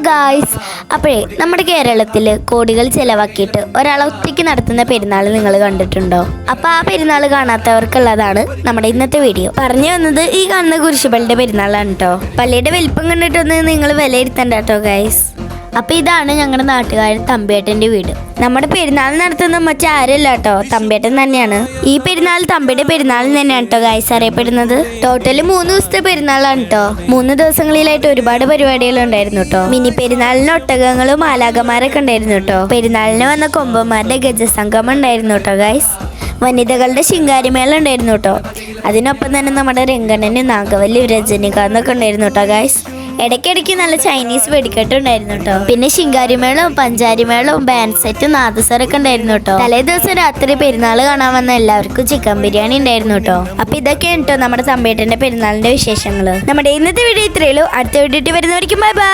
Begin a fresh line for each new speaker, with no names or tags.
Guys അപ്പോഴേ നമ്മുടെ കേരളത്തിൽ കോടികൾ ചെലവാക്കിയിട്ട് ഒരാൾ ഒറ്റയ്ക്ക് നടത്തുന്ന പെരുന്നാൾ നിങ്ങൾ കണ്ടിട്ടുണ്ടോ? അപ്പൊ ആ പെരുന്നാൾ കാണാത്തവർക്കുള്ളതാണ് നമ്മുടെ ഇന്നത്തെ വീഡിയോ. പറഞ്ഞു വന്നത് ഈ കാണുന്ന കുരിശുപള്ളിയുടെ പെരുന്നാളാണ് കേട്ടോ പള്ളിയുടെ വലിപ്പം കണ്ടിട്ടൊന്ന് നിങ്ങൾ വിലയിരുത്തണ്ട കേട്ടോ ഗായ്സ് അപ്പൊ ഇതാണ് ഞങ്ങളുടെ നാട്ടുകാരൻ തമ്പേട്ടന്റെ വീട്. നമ്മുടെ പെരുന്നാൾ നടത്തുന്ന മറ്റാരല്ല കേട്ടോ തമ്പേട്ടൻ തന്നെയാണ്. ഈ പെരുന്നാൾ തമ്പയുടെ പെരുന്നാൾ തന്നെയാണ് കേട്ടോ ഗായ്സ് അറിയപ്പെടുന്നത്. ടോട്ടൽ മൂന്ന് ദിവസത്തെ പെരുന്നാളാണ് കേട്ടോ മൂന്ന് ദിവസങ്ങളിലായിട്ട് ഒരുപാട് പരിപാടികൾ ഉണ്ടായിരുന്നു കേട്ടോ മിനി പെരുന്നാളിന് ഒട്ടകങ്ങളും മാലാകമാരൊക്കെ ഉണ്ടായിരുന്നു കേട്ടോ പെരുന്നാളിന് വന്ന കൊമ്പന്മാരുടെ ഗജസംഗമം ഉണ്ടായിരുന്നു കേട്ടോ ഗായ്സ് വനിതകളുടെ ശിങ്കാരിമേള ഉണ്ടായിരുന്നു കേട്ടോ അതിനൊപ്പം തന്നെ നമ്മുടെ രംഗണ്ണന് നാഗവല്ലി രജനികാന്തൊക്കെ ഉണ്ടായിരുന്നു കേട്ടോ ഗായ്സ് ഇടയ്ക്കിടയ്ക്ക് നല്ല ചൈനീസ് വെടിക്കെട്ട് ഉണ്ടായിരുന്നു കേട്ടോ പിന്നെ ശിങ്കാരിമേളവും പഞ്ചാരിമേളവും ബാൻഡ് സെറ്റും നാദസ്വരൊക്കെ ഉണ്ടായിരുന്നു കേട്ടോ തലേ ദിവസം രാത്രി പെരുന്നാൾ കാണാൻ വന്ന എല്ലാവർക്കും ചിക്കൻ ബിരിയാണി ഉണ്ടായിരുന്നു കേട്ടോ അപ്പൊ ഇതൊക്കെയാണ് കേട്ടോ നമ്മുടെ തമ്പേട്ടന്റെ പെരുന്നാളിന്റെ വിശേഷങ്ങൾ. നമ്മുടെ ഇന്നത്തെ വീഡിയോ ഇത്രയുള്ളൂ അടുത്ത വീഡിയോ വരുന്നവർക്കും ബൈ ബൈ